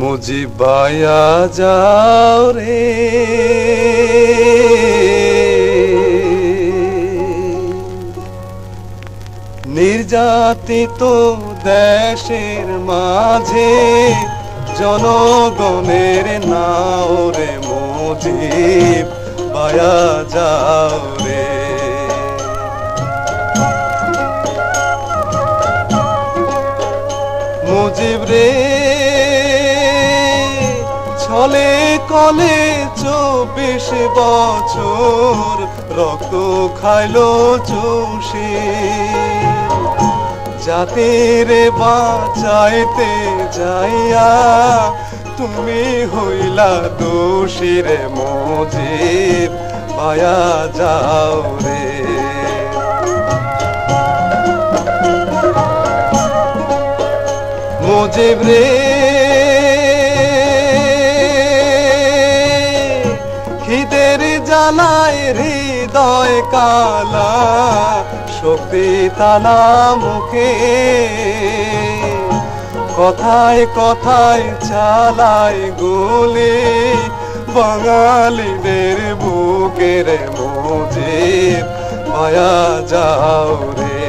মুজিবায়া যাও রে। নির্যাতিত দেশের মাঝে জনগণের নাও রে মুজিব, বায়া যাও রে। মুজিব রে। ছলে কলে চব্বিশ বছর রক্ত খাইলো চৌষে জাতির বাঁচাইতে যাইয়া তুমি হইলা দোষী রে মায়া যাও রে। মুজিব রে খিদের জ্বালায় হৃদয় কালা, শক্তি তালা মুখে। কথায় কথায় চালায় গুলি, বাঙালিদের বুকের মুজিব মায়া যাও রে।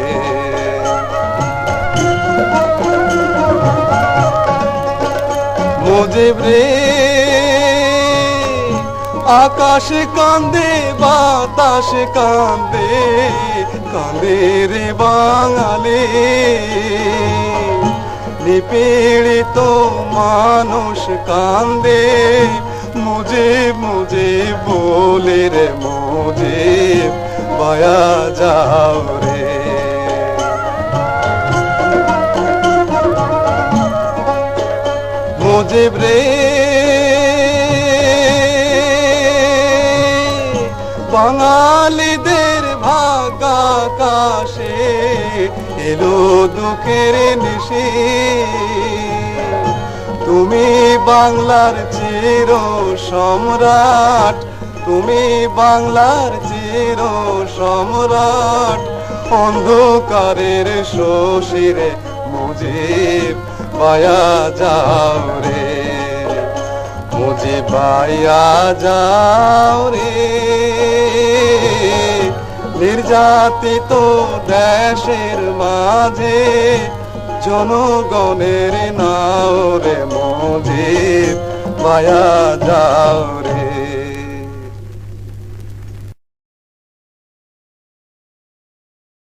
মুজিব রে। আকাশ কান্দে, বাতাস কান্দে কান্দে রে বাঙালি। নিপীড়িত মানুষ কান্দে মুজিব মুজিব বলে রে মুজিব বায়া যাও রে। মুজিব রে বাঙালিদের ভাগা ভাগাকাশে এলো দুঃখের নিশে। তুমি বাংলার চির সম্রাট, তুমি বাংলার চির সম্রাট। অন্ধকারের শশীরে মুজিব, পায়া যাও রে। মুজিব বাইয়া যাও রে। নির্যাতিত দেশের মাঝে জনগণের নাও রে মজে বায়া যাও